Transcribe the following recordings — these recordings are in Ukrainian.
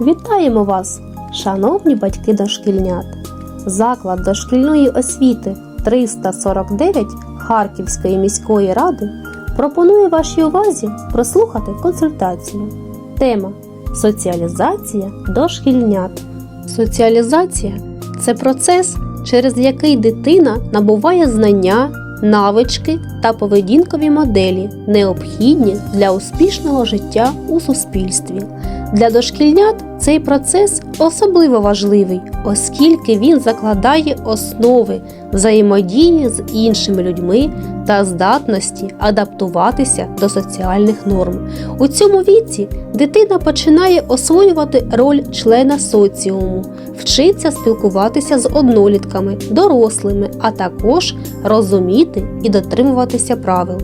Вітаємо вас, шановні батьки дошкільнят! Заклад дошкільної освіти 349 Харківської міської ради пропонує вашій увазі прослухати консультацію. Тема Соціалізація дошкільнят. Соціалізація це процес, через який дитина набуває знання, навички та поведінкові моделі, необхідні для успішного життя у суспільстві. Для дошкільнят цей процес особливо важливий, оскільки він закладає основи взаємодії з іншими людьми та здатності адаптуватися до соціальних норм. У цьому віці дитина починає освоювати роль члена соціуму, вчиться спілкуватися з однолітками, дорослими, а також розуміти і дотримуватися правил.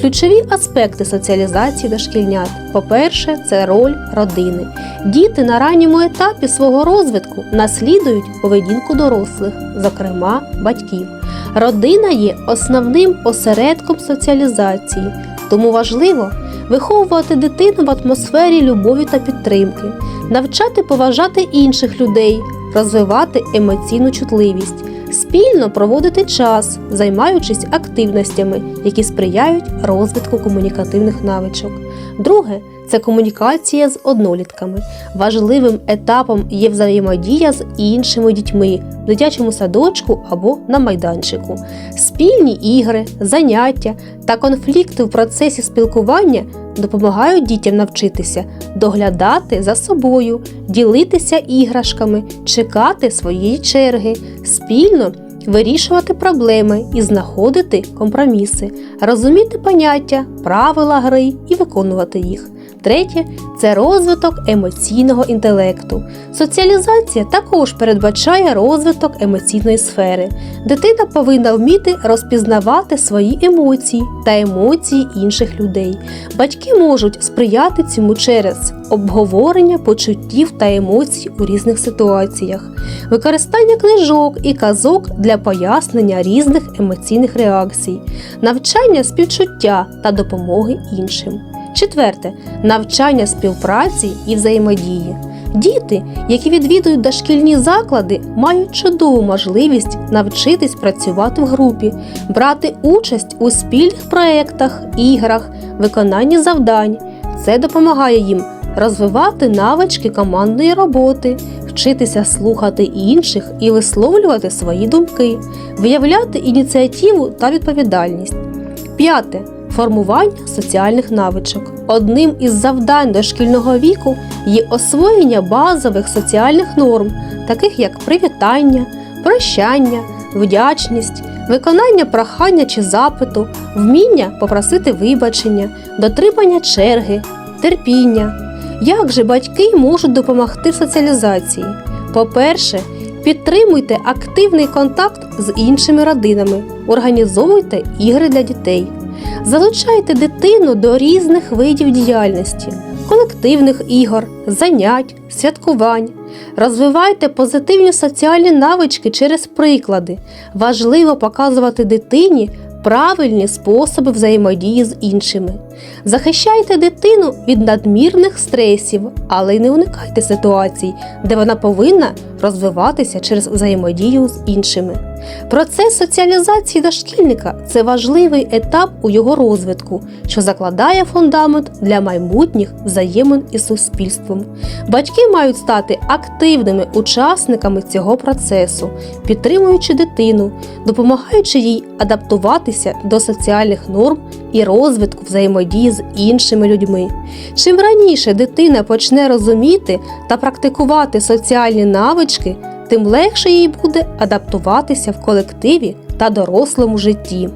Ключові аспекти соціалізації дошкільнят. По-перше, це роль родини. Діти на ранньому етапі свого розвитку наслідують поведінку дорослих, зокрема батьків. Родина є основним осередком соціалізації, тому важливо виховувати дитину в атмосфері любові та підтримки, навчати поважати інших людей, розвивати емоційну чутливість, спільно проводити час, займаючись активностями, які сприяють розвитку комунікативних навичок. Друге це комунікація з однолітками. Важливим етапом є взаємодія з іншими дітьми в дитячому садочку або на майданчику. Спільні ігри, заняття та конфлікти в процесі спілкування допомагають дітям навчитися доглядати за собою, ділитися іграшками, чекати своєї черги, спільно вирішувати проблеми і знаходити компроміси, розуміти поняття, правила гри і виконувати їх. Третє це розвиток емоційного інтелекту. Соціалізація також передбачає розвиток емоційної сфери. Дитина повинна вміти розпізнавати свої емоції та емоції інших людей. Батьки можуть сприяти цьому через обговорення почуттів та емоцій у різних ситуаціях, використання книжок і казок для пояснення різних емоційних реакцій, навчання співчуття та допомоги іншим. Четверте навчання співпраці і взаємодії. Діти, які відвідують дошкільні заклади, мають чудову можливість навчитись працювати в групі, брати участь у спільних проєктах, іграх, виконанні завдань. Це допомагає їм розвивати навички командної роботи, вчитися слухати інших і висловлювати свої думки, виявляти ініціативу та відповідальність. П'яте формування соціальних навичок. Одним із завдань дошкільного віку є освоєння базових соціальних норм, таких як привітання, прощання, вдячність, виконання прохання чи запиту, вміння попросити вибачення, дотримання черги, терпіння. Як же батьки можуть допомогти в соціалізації? По-перше, підтримуйте активний контакт з іншими родинами, організовуйте ігри для дітей. Залучайте дитину до різних видів діяльності, колективних ігор, занять, святкувань. Розвивайте позитивні соціальні навички через приклади. Важливо показувати дитині правильні способи взаємодії з іншими. Захищайте дитину від надмірних стресів, але й не уникайте ситуацій, де вона повинна розвиватися через взаємодію з іншими. Процес соціалізації дошкільника це важливий етап у його розвитку, що закладає фундамент для майбутніх взаємин із суспільством. Батьки мають стати активними учасниками цього процесу, підтримуючи дитину, допомагаючи їй адаптуватися до соціальних норм і розвитку взаємодії з іншими людьми. Чим раніше дитина почне розуміти та практикувати соціальні навички, тим легше їй буде адаптуватися в колективі та дорослому житті.